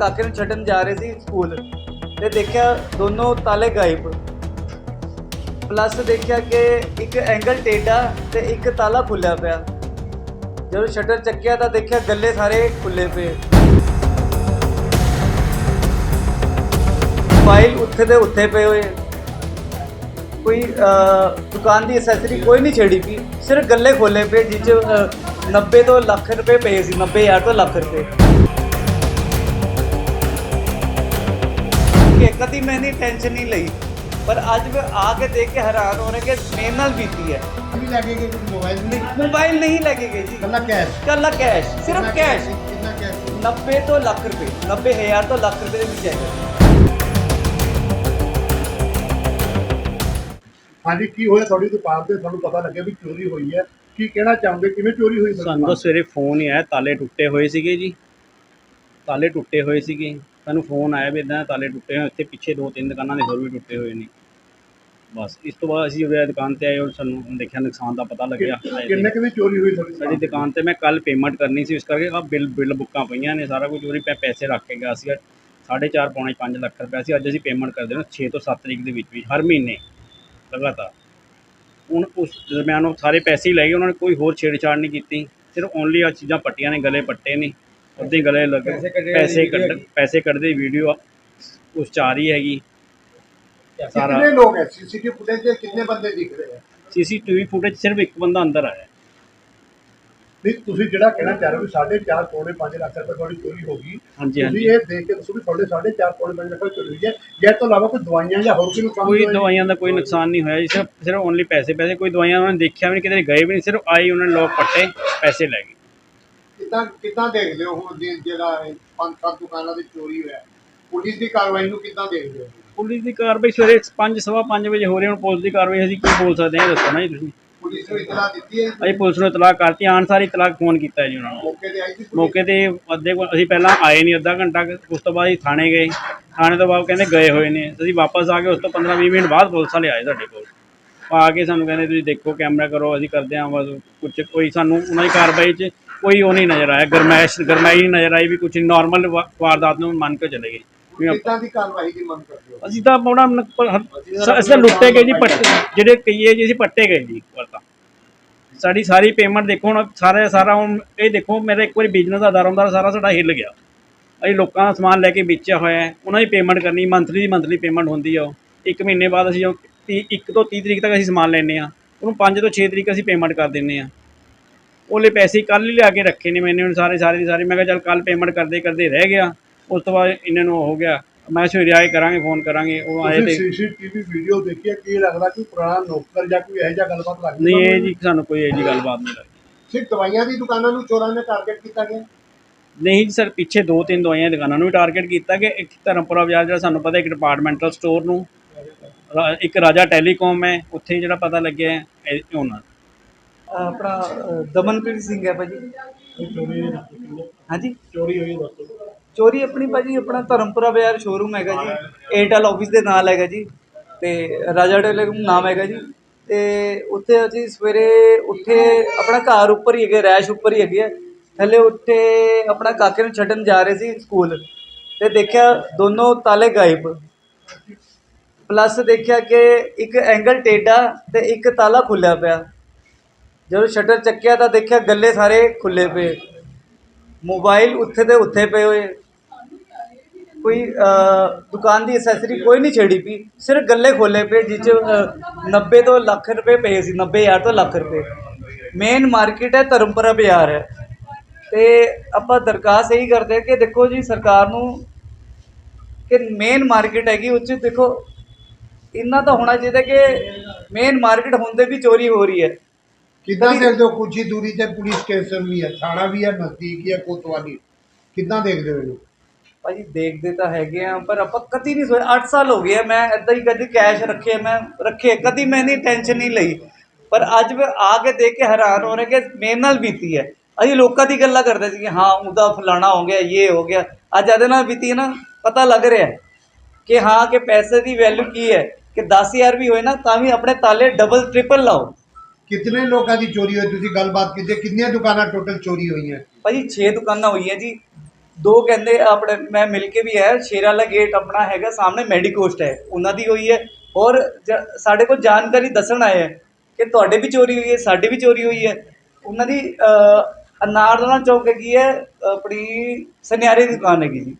ਕਾਕੇ ਨੂੰ ਛੱਡਣ ਜਾ ਰਹੇ ਸੀ ਸਕੂਲ ਤੇ ਦੇਖਿਆ ਦੋਨੋਂ ਤਾਲੇ ਗਾਇਬ। ਪਲੱਸ ਦੇਖਿਆ ਕਿ ਇੱਕ ਐਂਗਲ ਟੇਢਾ ਤੇ ਇੱਕ ਤਾਲਾ ਖੁੱਲਿਆ ਪਿਆ। ਜਦੋਂ ਸ਼ਟਰ ਚੱਕਿਆ ਤਾਂ ਦੇਖਿਆ ਗੱਲੇ ਸਾਰੇ ਖੁੱਲੇ ਪਏ। ਫਾਈਲ ਉੱਥੇ ਦੇ ਉੱਥੇ ਪਏ ਹੋਏ। ਕੋਈ ਦੁਕਾਨ ਦੀ ਐਸੈਸਰੀ ਕੋਈ ਨਹੀਂ ਛੇੜੀ ਪਈ। ਸਿਰਫ ਗੱਲੇ ਖੋਲੇ ਪਏ ਜਿਸ 'ਚ ਅਹ, 90 ਤੋਂ ਲੱਖ ਰੁਪਏ ਪਏ ਸੀ 90000 ਤੋਂ ਲੱਖ ਰੁਪਏ। ਕਿ ਕਦੀ ਮੈंने ਟੈਨਸ਼ਨ ਨਹੀਂ ਲਈ। ਪਰ ਅੱਜ ਮੈਂ ਆ ਕੇ ਦੇਖ ਕੇ ਹੈਰਾਨ ਹੋ ਰਿਹਾ ਕਿ ਮੇਰੇ ਨਾਲ ਬੀਤੀ ਹੈ। ਵੀ ਲੱਗੇ ਕਿ ਮੋਬਾਈਲ ਨਹੀਂ? ਮੋਬਾਈਲ ਨਹੀਂ ਲੱਗੇਗੇ ਜੀ। ਕੱਲਾ ਕੈਸ਼ ਕੱਲਾ ਕੈਸ਼ ਸਿਰਫ ਕੈਸ਼ ਕਿੰਨਾ ਕੈਸ਼ 90 ਤੋਂ ਲੱਖ ਰੁਪਏ 90000 ਤੋਂ ਲੱਖ ਰੁਪਏ ਦੇ ਵਿੱਚ ਜਾਏਗਾ ਹਾਂਜੀ ਕੀ ਹੋਇਆ ਤੁਹਾਡੀ ਦੁਕਾਨ ਤੇ? ਤੁਹਾਨੂੰ ਪਤਾ ਲੱਗਿਆ ਵੀ ਚੋਰੀ ਹੋਈ ਹੈ। ਕੀ ਕਹਿਣਾ ਚਾਹੋਗੇ? ਕਿਵੇਂ ਚੋਰੀ ਹੋਈ ਸਾਨੂੰ ਤਾਂ ਸਵੇਰੇ ਫੋਨ ਹੀ ਆਇਆ ਤਾਲੇ ਟੁੱਟੇ ਹੋਏ ਸੀਗੇ ਜੀ। ਤਾਲੇ ਟੁੱਟੇ ਹੋਏ ਸੀਗੇ। ਸਾਨੂੰ ਫੋਨ ਆਇਆ ਵੀ ਇਦਾਂ ਤਾਲੇ ਟੁੱਟੇ ਹੋਏ ਇੱਥੇ ਪਿੱਛੇ ਦੋ ਤਿੰਨ ਦੁਕਾਨਾਂ ਦੇ ਹੋਰ ਵੀ ਟੁੱਟੇ ਹੋਏ ਨੇ। ਬਸ ਇਸ ਤੋਂ ਬਾਅਦ ਅਸੀਂ ਉਰੇ ਦੁਕਾਨ ਤੇ ਆਏ ਔਰ ਸਾਨੂੰ ਦੇਖਿਆ ਨੁਕਸਾਨ ਦਾ ਪਤਾ ਲੱਗਿਆ। ਕਿੰਨੇ ਕਿਵੇਂ ਚੋਰੀ ਹੋਈ ਤੁਹਾਡੀ ਸਾਡੀ ਦੁਕਾਨ ਤੇ ਮੈਂ ਕੱਲ ਪੇਮੈਂਟ ਕਰਨੀ ਸੀ ਇਸ ਕਰਕੇ ਆ ਬਿੱਲ ਬਿੱਲ ਬੁੱਕਾਂ ਪਈਆਂ ਨੇ ਸਾਰਾ ਕੁਝ ਉਰੇ ਪੈ ਪੈਸੇ ਰੱਖ ਕੇ ਗਿਆ ਸੀ 4.5 ਪੌਣੇ 5 ਲੱਖ ਰੁਪਏ ਸੀ ਅੱਜ ਅਸੀਂ ਪੇਮੈਂਟ ਕਰਦੇ ਹਾਂ 6 ਤੋਂ 7 ਤਰੀਕ ਦੇ ਵਿੱਚ ਵਿੱਚ ਹਰ ਮਹੀਨੇ ਲਗਾਤਾਰ। ਹੁਣ ਉਸ ਦਰਮਿਆਨ ਉਹ ਸਾਰੇ ਪੈਸੇ ਹੀ ਲੈ ਗਏ ਉਹਨਾਂ ਨੇ ਕੋਈ ਹੋਰ ਛੇੜਛਾੜ ਨਹੀਂ ਕੀਤੀ। ਸਿਰਫ ਓਨਲੀ ਆ ਚੀਜ਼ਾਂ ਪੱਟੀਆਂ ਨੇ ਗਲੇ ਪੱਟੇ ਨੇ। ਅੱਧੇ ਗਲੇ ਲੱਗੇ ਪੈਸੇ ਕੱਢ ਪੈਸੇ ਕੱਢਦੇ ਵੀਡੀਓ ਉਸ 'ਚ ਆ ਰਹੀ ਹੈਗੀ। ਸਾਰਾ ਕਿੰਨੇ ਲੋਕ ਹੈ? ਸੀਸੀਟੀਵੀ ਫੁਟੇਜ ਤੇ ਕਿੰਨੇ ਬੰਦੇ ਦਿਖ ਰਹੇ ਹੈ ਸੀਸੀਟੀਵੀ ਫੁਟੇਜ ਸਿਰਫ ਇੱਕ ਬੰਦਾ ਅੰਦਰ ਆਇਆ। ਨਹੀਂ ਤੁਸੀਂ ਜਿਹੜਾ ਕਹਿਣਾ ਚਾਹ ਰਹੇ ਹੋ ਵੀ 4.5 ਪੌਣੇ 5 ਲੱਖ ਰੁਪਏ ਤੁਹਾਡੀ ਚੋਰੀ ਹੋ ਗਈ। ਹਾਂਜੀ ਤੁਸੀਂ ਹਾਂਜੀ। ਇਹ ਦੇਖ ਕੇ ਦੱਸੋ ਵੀ ਤੁਹਾਡੇ 4.5 ਪੌਣੇ 5 ਲੱਖ ਰੁਪਏ ਚੋਰੀ ਹੋਈ ਹੈ। ਜਾਂ ਤੋਂ ਇਲਾਵਾ ਕੋਈ ਦਵਾਈਆਂ ਜਾਂ ਹੋਰ ਕੋਈ ਨੁਕਸਾਨ ਕੋਈ? ਦਵਾਈਆਂ ਦਾ ਕੋਈ ਨੁਕਸਾਨ ਨਹੀਂ ਹੋਇਆ ਜੀ ਸਿਰਫ ਸਿਰਫ ਓਨਲੀ ਪੈਸੇ ਪੈਸੇ। ਕੋਈ ਦਵਾਈਆਂ ਉਹਨਾਂ ਨੇ ਦੇਖਿਆ ਵੀ ਨਹੀਂ ਕਿਤੇ ਗਏ ਵੀ ਨਹੀਂ ਸਿਰਫ ਆਈ ਉਹਨਾਂ ਨੇ ਲੋਕ ਪੱਟੇ ਪੈਸੇ ਲੈ ਗਏ। ਕਿੱਦਾਂ ਕਿੱਦਾਂ ਦੇਖਦੇ ਹੋ ਹੁਣ ਜੇ ਜਿਹੜਾ ਇਹ ਪੰਜ ਸੱਤ ਦੁਕਾਨਾਂ ਦੀ ਚੋਰੀ ਹੋਇਆ? ਪੁਲਿਸ ਦੀ ਕਾਰਵਾਈ ਨੂੰ ਕਿੱਦਾਂ ਦੇਖਦੇ ਹੋ? ਪੁਲਿਸ ਦੀ ਕਾਰਵਾਈ ਸਵੇਰੇ 5 ਸਵਾ 5 ਵਜੇ ਹੋ ਰਹੀ ਹੁਣ ਪੁਲਿਸ ਦੀ ਕਾਰਵਾਈ ਅਸੀਂ ਕੀ ਬੋਲ ਸਕਦੇ ਹਾਂ ਇਹ ਦੱਸੋ ਨਾ ਜੀ ਤੁਸੀਂ। ਪੁਲਿਸ ਨੂੰ ਇਤਲਾਹ ਦਿੱਤੀ ਹੈ? ਅਸੀਂ ਪੁਲਿਸ ਨੂੰ ਇਤਲਾਹ ਕਰਤੀ ਆਣ ਸਾਰੀ ਇਤਲਾਹ ਫੋਨ ਕੀਤਾ ਜੀ ਉਹਨਾਂ ਨੂੰ। ਮੌਕੇ ਤੇ ਆਈ ਸੀ ਪੁਲਿਸ? ਮੌਕੇ ਤੇ ਅੱਧੇ ਕੁ- ਅਸੀਂ ਪਹਿਲਾਂ ਆਏ ਨਹੀਂ ਅੱਧਾ ਘੰਟਾ ਕੁ, ਉਸ ਤੋਂ ਬਾਅਦ ਅਸੀਂ ਥਾਣੇ ਗਏ। ਥਾਣੇ ਤੋਂ ਬਾਅਦ ਕਹਿੰਦੇ ਗਏ ਹੋਏ ਨੇ। ਅਸੀਂ ਵਾਪਸ ਆ ਕੇ ਉਸ ਤੋਂ 15 20 ਮਿੰਟ ਬਾਅਦ ਪੁਲਿਸ ਵਾਲੇ ਆਏ ਸਾਡੇ ਕੋਲ। ਆ ਕੇ ਸਾਨੂੰ ਕਹਿੰਦੇ ਤੁਸੀਂ ਦੇਖੋ ਕੈਮਰਾ ਕਰੋ ਅਸੀਂ ਕਰਦੇ ਹਾਂ ਬਸ ਕੁਝ ਕੋਈ ਸਾਨੂੰ ਉਹਨਾਂ ਦੀ ਕਾਰਵਾਈ 'ਚ ਕੋਈ ਉਹ ਨਹੀਂ ਨਜ਼ਰ ਆਇਆ। ਗਰਮੈਸ਼ ਗਰਮਾਈ ਨਹੀਂ ਨਜ਼ਰ ਆਈ ਵੀ ਕੁਝ ਨਾਰਮਲ ਵਾਰਦਾਤ ਨੂੰ ਮੰਨ ਕੇ ਚਲੇ ਗਏ। ਕਿੱਦਾਂ ਦੀ ਕਾਰਵਾਈ ਦੀ ਮੰਗ ਕਰਦੇ ਹੋ? ਅਸੀਂ ਤਾਂ ਸ- ਅਸੀਂ ਤਾਂ ਲੁੱਟੇ ਗਏ ਜੀ ਪੱਟ ਜਿਹੜੇ ਕਹੀਏ ਜੀ ਅਸੀਂ ਪੱਟੇ ਗਏ ਜੀ ਇੱਕ ਵਾਰ ਤਾਂ। ਸਾਡੀ ਸਾਰੀ ਪੇਮੈਂਟ ਦੇਖੋ ਹੁਣ ਸਾਰੇ ਸਾਰਾ ਹੁਣ ਇਹ ਦੇਖੋ ਮੇਰਾ ਇੱਕ ਵਾਰੀ ਬਿਜ਼ਨਸ ਦਾ ਦਰ ਹੁੰਦਾ ਸਾਰਾ ਸਾਡਾ ਹਿੱਲ ਗਿਆ। ਅਸੀਂ ਲੋਕਾਂ ਦਾ ਸਮਾਨ ਲੈ ਕੇ ਵੇਚਿਆ ਹੋਇਆ ਹੈ ਉਹਨਾਂ ਦੀ ਪੇਮੈਂਟ ਕਰਨੀ ਮੰਥਲੀ ਦੀ ਮੰਥਲੀ ਪੇਮੈਂਟ ਹੁੰਦੀ ਆ ਉਹ। ਇੱਕ ਮਹੀਨੇ ਬਾਅਦ ਅਸੀਂ ਉਹ 1 ਤੋਂ 30 ਤਰੀਕ ਤੱਕ ਅਸੀਂ ਸਮਾਨ ਲੈਂਦੇ ਆ ਉਹਨੂੰ 5 ਤੋਂ 6 ਤਰੀਕ ਅਸੀਂ ਪੇਮੈਂਟ ਕਰ ਦਿੰਦੇ ਆ ਉਹਲੇ ਪੈਸੇ ਕੱਲ ਹੀ ਲਿਆ ਕੇ ਰੱਖੇ ਨੇ ਮੈਨੇ ਹੁਣ ਸਾਰੇ ਸਾਰੇ ਦੀ ਸਾਰੇ। ਮੈਂ ਕਿਹਾ ਚੱਲ ਕੱਲ ਪੇਮੈਂਟ ਕਰਦੇ ਕਰਦੇ ਰਹਿ ਗਿਆ। ਉਸ ਤੋਂ ਬਾਅਦ ਇਹਨਾਂ ਨੂੰ ਹੋ ਗਿਆ। ਮੈਂ ਸਵੇਰੇ ਆਏ ਕਰਾਂਗੇ ਫੋਨ ਕਰਾਂਗੇ। ਉਹ ਆਏ ਤੇ ਸੀਸੀਟੀਵੀ ਵੀਡੀਓ ਦੇਖੀ ਕੀ ਲੱਗਦਾ ਕਿ ਪੁਰਾਣਾ ਨੌਕਰ ਜਾਂ ਕੋਈ ਇਹੋ ਜਿਹਾ ਗੱਲਬਾਤ ਲੱਗਦੀ ਨਹੀਂ ਇਹ? ਜੀ ਸਾਨੂੰ ਕੋਈ ਇਹ ਜੀ ਗੱਲਬਾਤ ਨਹੀਂ ਲੱਗੀ। ਸਿਰਫ ਦਵਾਈਆਂ ਦੀ ਦੁਕਾਨਾਂ ਨੂੰ ਚੋਰਾਂ ਨੇ ਟਾਰਗੇਟ ਕੀਤਾ ਗਿਆ? ਨਹੀਂ ਜੀ ਸਰ ਪਿੱਛੇ ਦੋ ਤਿੰਨ ਦਵਾਈਆਂ ਦੀ ਦੁਕਾਨਾਂ ਨੂੰ ਵੀ ਟਾਰਗੇਟ ਕੀਤਾ ਕਿ ਇੱਕ ਧਰਮਪੁਰਾ ਬਾਜ਼ਾਰ ਜਿਹੜਾ ਸਾਨੂੰ ਪਤਾ ਇੱਕ ਡਿਪਾਰਟਮੈਂਟਲ ਸਟੋਰ ਨੂੰ। ਇੱਕ ਰਾਜਾ ਟੈਲੀਕਾਮ ਹੈ। ਉੱਥੇ ਜਿਹੜਾ ਪਤਾ ਲੱਗਿਆ ਹੈ ਇਹ ਉਹਨਾਂ ਆਪਣਾ ਦਮਨਪ੍ਰੀਤ ਸਿੰਘ ਹੈ ਭਾਜੀ। ਹਾਂਜੀ? ਚੋਰੀ ਹੋਈ ਦੱਸੋ ਚੋਰੀ ਆਪਣੀ ਭਾਜੀ, ਆਪਣਾ ਧਰਮਪੁਰਾ ਬਾਜ਼ਾਰ ਸ਼ੋਰੂਮ ਹੈਗਾ ਜੀ। ਏਅਰਟੈਲ ਆਫਿਸ ਦੇ ਨਾਲ ਹੈਗਾ ਜੀ। ਤੇ ਰਾਜਾ ਟੈਲੀਕਾਮ ਨਾਮ ਹੈਗਾ ਜੀ। ਤੇ ਉੱਥੇ ਅਸੀਂ ਸਵੇਰੇ ਉੱਥੇ ਆਪਣਾ ਘਰ ਉੱਪਰ ਹੀ ਹੈਗੇ, ਰੈਸ਼ ਉੱਪਰ ਹੀ ਹੈਗੇ ਆ। ਥੱਲੇ ਉੱਥੇ ਆਪਣਾ ਕਾਕੇ ਨੂੰ ਛੱਡਣ ਜਾ ਰਹੇ ਸੀ ਸਕੂਲ ਤੇ ਦੇਖਿਆ ਦੋਨੋਂ ਤਾਲੇ ਗਾਇਬ। ਪਲੱਸ ਦੇਖਿਆ ਕਿ ਇੱਕ ਐਂਗਲ ਟੇਢਾ ਤੇ ਇੱਕ ਤਾਲਾ ਖੁੱਲਿਆ ਪਿਆ। ਜਦੋਂ ਸ਼ਟਰ ਚੱਕਿਆ ਤਾਂ ਦੇਖਿਆ ਗੱਲੇ ਸਾਰੇ ਖੁੱਲੇ ਪਏ। ਮੋਬਾਈਲ ਉੱਥੇ ਦੇ ਉੱਥੇ ਪਏ ਹੋਏ। ਕੋਈ ਦੁਕਾਨ ਦੀ ਐਸੈਸਰੀ ਕੋਈ ਨਹੀਂ ਛੇੜੀ ਪਈ। ਸਿਰਫ ਗੱਲੇ ਖੋਲੇ ਪਏ ਜਿਸ 'ਚ ਅਹ, 90 ਤੋਂ ਲੱਖ ਰੁਪਏ ਪਏ ਸੀ 90000 ਤੋਂ ਲੱਖ ਰੁਪਏ। ਮੇਨ ਮਾਰਕੀਟ ਹੈ ਧਰਮਪੁਰਾ ਬਾਜ਼ਾਰ ਹੈ। ਤੇ ਆਪਾਂ ਦਰਖਾਸਤ ਇਹੀ ਕਰਦੇ ਹਾਂ ਕਿ ਦੇਖੋ ਜੀ ਸਰਕਾਰ ਨੂੰ ਕਿ ਮੇਨ ਮਾਰਕੀਟ ਹੈਗੀ ਉਹ 'ਚ ਦੇਖੋ ਇੰਨਾ ਤਾਂ ਹੋਣਾ ਚਾਹੀਦਾ ਕਿ ਮੇਨ ਮਾਰਕੀਟ ਹੁੰਦੇ ਵੀ ਚੋਰੀ ਹੋ ਰਹੀ ਹੈ। ਕਿੱਦਾਂ ਦੇਖਦੇ ਹੋ ਕੁਝ ਹੀ ਦੂਰੀ ਤੇ ਪੁਲਿਸ ਸਟੇਸ਼ਨ ਵੀ ਹੈ ਥਾਣਾ ਵੀ ਹੈ ਨਜ਼ਦੀਕ ਹੀ ਹੈ ਕੋਤਵਾਲੀ? ਕਿੱਦਾਂ ਦੇਖਦੇ ਹੋ ਇਹਨੂੰ? ਭਾਜੀ ਦੇਖਦੇ ਤਾਂ ਹੈਗੇ ਆ ਪਰ ਆਪਾਂ ਕਦੀ ਨਹੀਂ ਸੋਚਿਆ। 8 ਸਾਲ ਹੋ ਗਏ ਆ ਮੈਂ ਇਦਾਂ ਹੀ ਕਦੀ ਕੈਸ਼ ਰੱਖੇ ਮੈਂ ਰੱਖੇ ਕਦੀ ਮੈਂ ਨਹੀਂ ਟੈਨਸ਼ਨ ਨਹੀਂ ਲਈ। ਪਰ ਅੱਜ ਮੈਂ ਆ ਕੇ ਦੇਖ ਕੇ ਹੈਰਾਨ ਹੋ ਰਿਹਾ ਕਿ ਮੇਰੇ ਨਾਲ ਬੀਤੀ ਹੈ। ਅਸੀਂ ਲੋਕਾਂ ਦੀ ਗੱਲਾਂ ਕਰਦੇ ਸੀ ਕਿ ਹਾਂ ਉਹਦਾ ਫਲਾਣਾ ਹੋ ਗਿਆ ਇਹ ਹੋ ਗਿਆ। ਅੱਜ ਇਹਦੇ ਨਾਲ ਬੀਤੀ ਨਾ ਪਤਾ ਲੱਗ ਰਿਹਾ ਕਿ ਹਾਂ ਕਿ ਪੈਸੇ ਦੀ ਵੈਲਿਊ ਕੀ ਹੈ। ਕਿ 10000 ਵੀ ਹੋਏ ਨਾ ਤਾਂ ਵੀ ਆਪਣੇ ਤਾਲੇ ਡਬਲ ਟ੍ਰਿਪਲ ਲਾਓ। ਕਿਤਨੇ ਲੋਕਾਂ ਦੀ ਚੋਰੀ ਹੋਈ? ਤੁਸੀਂ ਗੱਲਬਾਤ ਕੀਤੀ ਕਿੰਨੀਆਂ ਦੁਕਾਨਾਂ ਟੋਟਲ ਚੋਰੀ ਹੋਈਆਂ? ਭਾਜੀ 6 ਦੁਕਾਨਾਂ ਹੋਈਆਂ ਜੀ। ਦੋ ਕਹਿੰਦੇ ਆਪਣੇ ਮੈਂ ਮਿਲ ਕੇ ਵੀ ਆਇਆ। ਸ਼ੇਰ ਵਾਲਾ ਗੇਟ ਆਪਣਾ ਹੈਗਾ ਸਾਹਮਣੇ ਮੈਡੀਕੋਸਟ ਹੈ। ਉਹਨਾਂ ਦੀ ਹੋਈ ਹੈ। ਔਰ ਜ- ਸਾਡੇ ਕੋਲ ਜਾਣਕਾਰੀ ਦੱਸਣ ਆਏ ਹੈ ਕਿ ਤੁਹਾਡੇ ਵੀ ਚੋਰੀ ਹੋਈ ਹੈ ਸਾਡੀ ਵੀ ਚੋਰੀ ਹੋਈ ਹੈ। ਉਹਨਾਂ ਦੀ ਅ, ਅਨਾਰਦਾਨਾ ਚੌਕ ਹੈਗੀ ਹੈ ਆਪਣੀ ਸੁਨਿਆਰੇ ਦੀ ਦੁਕਾਨ ਹੈਗੀ ਜੀ।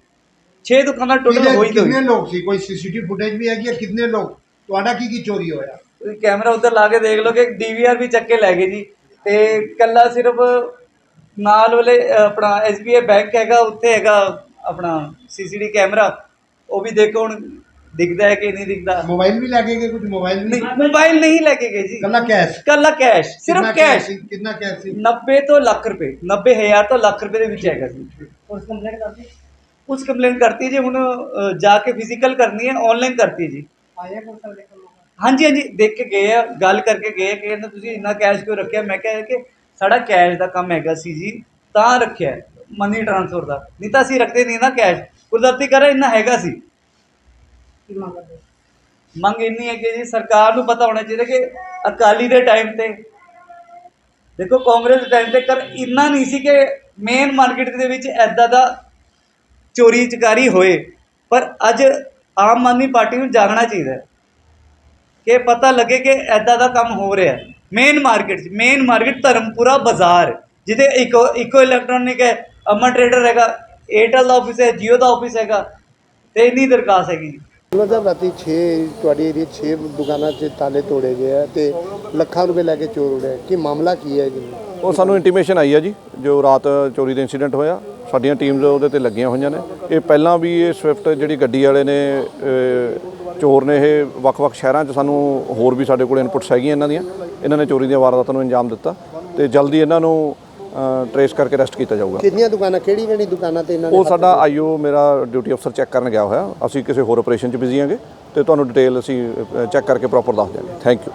6 ਦੁਕਾਨਾਂ ਟੋਟਲ ਕਿੰਨੇ ਹੋਈ ਤੇ ਕਿੰਨੇ ਹੋਈ ਲੋਕ ਸੀ? ਕੋਈ ਸੀਸੀਟੀਵੀ ਫੁਟੇਜ ਵੀ ਹੈਗੀ ਹੈ? ਕਿੰਨੇ ਲੋਕ? ਤੁਹਾਡਾ ਕੀ ਕੀ ਚੋਰੀ ਹੋਇਆ? ਤੁਸੀਂ ਕੈਮਰਾ ਉੱਧਰ ਲਾ ਕੇ ਦੇਖ ਲਓ ਕਿ ਡੀਵੀਆਰ ਵੀ ਚੱਕ ਕੇ ਲੈ ਗਏ ਜੀ। ਤੇ ਕੱਲਾ ਸਿਰਫ ਨਾਲ ਵਾਲੇ ਆਪਣਾ ਐਸਬੀਆਈ ਬੈਂਕ ਹੈਗਾ ਉੱਥੇ ਹੈਗਾ ਆਪਣਾ ਸੀਸੀਟੀ ਕੈਮਰਾ। ਉਹ ਵੀ ਦੇਖੋ ਹੁਣ ਦਿਖਦਾ ਹੈ ਕਿ ਨਹੀਂ ਦਿਖਦਾ। ਮੋਬਾਈਲ ਵੀ ਲੈ ਕੇ ਗਏ ਕੁਝ ਮੋਬਾਈਲ ਨਹੀਂ ਮੋਬਾਈਲ ਨਹੀਂ ਲੈ ਕੇ ਗਏ ਜੀ। ਕੱਲਾ ਕੈਸ਼ ਕੱਲਾ ਕੈਸ਼ ਸਿਰਫ ਕੈਸ਼ ਸੀ? ਕਿੰਨਾ ਕੈਸ਼ ਸੀ? 90 ਤੋਂ ਲੱਖ ਰੁਪਏ 90000 ਤੋਂ ਲੱਖ ਰੁਪਏ ਦੇ ਵਿੱਚ ਹੈਗਾ ਜੀ। ਉਸ ਕੰਪਲੇਂਟ ਕਰਤੀ? ਉਸ ਕੰਪਲੇਂਟ ਕਰਤੀ ਜੀ ਹੁਣ ਜਾ ਕੇ ਫਿਜ਼ੀਕਲ ਕਰਨੀ ਹੈ ਆਨਲਾਈਨ ਕਰਤੀ ਜੀ। ਆਇਆ ਕੋਲ? ਹਾਂਜੀ ਹਾਂਜੀ ਦੇਖ ਕੇ ਗਏ ਆ ਗੱਲ ਕਰਕੇ ਗਏ ਕਿ ਕਹਿੰਦੇ ਤੁਸੀਂ ਇੰਨਾ ਕੈਸ਼ ਕਿਉਂ ਰੱਖਿਆ? ਮੈਂ ਕਿਹਾ ਕਿ ਸਾਡਾ ਕੈਸ਼ ਦਾ ਕੰਮ ਹੈਗਾ ਸੀ ਜੀ ਤਾਂ ਰੱਖਿਆ ਮਨੀ ਟ੍ਰਾਂਸਫਰ ਦਾ। ਨਹੀਂ ਤਾਂ ਅਸੀਂ ਰੱਖਦੇ ਨਹੀਂ ਨਾ ਕੈਸ਼ ਕੁਦਰਤੀ ਕਰ ਇੰਨਾ ਹੈਗਾ ਸੀ। ਕੀ ਮੰਗਦੇ ਮੰਗ ਇੰਨੀ ਹੈ ਕਿ ਜੀ ਸਰਕਾਰ ਨੂੰ ਪਤਾ ਹੋਣਾ ਚਾਹੀਦਾ ਕਿ ਅਕਾਲੀ ਦੇ ਟਾਈਮ ਤੇ ਦੇਖੋ ਕਾਂਗਰਸ ਦੇ ਟਾਈਮ ਤੇ ਕਰ ਇੰਨਾ ਨਹੀਂ ਸੀ ਕਿ ਮੇਨ ਮਾਰਕੀਟ ਦੇ ਵਿੱਚ ਐਦਾਂ ਦਾ ਚੋਰੀ ਚਕਾਰੀ ਹੋਏ। ਪਰ ਅੱਜ ਆਮ ਆਦਮੀ ਪਾਰਟੀ ਨੂੰ ਜਾਗਣਾ ਚਾਹੀਦਾ ਕਿ ਪਤਾ ਲੱਗੇ ਕਿ ਐਦਾਂ ਦਾ ਕੰਮ ਹੋ ਰਿਹਾ। ਹੈ main market main market Dharampura ਬਾਜ਼ਾਰ। ਜਿਹਦੇ ਇਕੋ ਇਕੋ ਇਲੈਕਟ੍ਰੋਨਿਕ ਹੈ ਅਮਰ ਟ੍ਰੇਡਰ ਹੈਗਾ ਏਅਰਟੈਲ ਦਾ ਆਫਿਸ ਹੈ ਜੀਓ ਦਾ ਆਫਿਸ ਹੈਗਾ ਤੇ ਇੰਨੀ ਦਰਖਾਸਤ ਹੈਗੀ। ਉਹਨਾਂ ਦਾ ਰਾਤੀ 6 ਤੁਹਾਡੀ ਏਰੀਆ 6 ਦੁਕਾਨਾਂ 'ਚ ਤਾਲੇ ਤੋੜੇ ਗਏ ਆ ਤੇ ਲੱਖਾਂ ਰੁਪਏ ਲੈ ਕੇ ਚੋਰ ਉੜਿਆ ਕੀ ਮਾਮਲਾ ਕੀ ਹੈ ਜੀ? ਉਹ ਸਾਨੂੰ ਇੰਟੀਮੇਸ਼ਨ ਆਈ ਹੈ ਜੀ ਜੋ ਰਾਤ ਚੋਰੀ ਦਾ ਇਨਸੀਡੈਂਟ ਹੋਇਆ। ਸਾਡੀਆਂ ਟੀਮਸ ਉਹਦੇ ਤੇ ਲੱਗੀਆਂ ਹੋਈਆਂ ਨੇ। ਇਹ ਪਹਿਲਾਂ ਵੀ ਇਹ ਸਵਿਫਟ ਜਿਹੜੀ ਗੱਡੀ ਵਾਲੇ ਨੇ ਚੋਰ ਨੇ ਇਹ ਵੱਖ-ਵੱਖ ਸ਼ਹਿਰਾਂ 'ਚ ਸਾਨੂੰ ਹੋਰ ਵੀ ਸਾਡੇ ਕੋਲ ਇਨਪੁਟਸ ਹੈਗੀਆਂ ਇਹਨਾਂ ਦੀਆਂ। ਇਹਨਾਂ ਨੇ ਚੋਰੀ ਦੀਆਂ ਵਾਰਦਾਤਾਂ ਨੂੰ ਅੰਜਾਮ ਦਿੱਤਾ ਤੇ ਜਲਦੀ ਇਹਨਾਂ ਨੂੰ ਟਰੇਸ ਕਰਕੇ ਅਰੈਸਟ ਕੀਤਾ ਜਾਊਗਾ। ਕਿੰਨੀਆਂ ਦੁਕਾਨਾਂ ਕਿਹੜੀ ਕਿਹੜੀ ਦੁਕਾਨਾਂ ਤੇ ਇਹਨਾਂ ਨੇ ਉਹ ਸਾਡਾ ਆਈਓ ਮੇਰਾ ਡਿਊਟੀ ਅਫਸਰ ਚੈੱਕ ਕਰਨ ਗਿਆ ਹੋਇਆ। ਅਸੀਂ ਕਿਸੇ ਹੋਰ ਆਪਰੇਸ਼ਨ 'ਚ ਬਿਜ਼ੀ ਹਾਂਗੇ ਤੇ ਤੁਹਾਨੂੰ ਡਿਟੇਲ ਅਸੀਂ ਚੈੱਕ ਕਰਕੇ ਪ੍ਰੋਪਰ ਦੱਸ ਦਿਆਂਗੇ। Thank you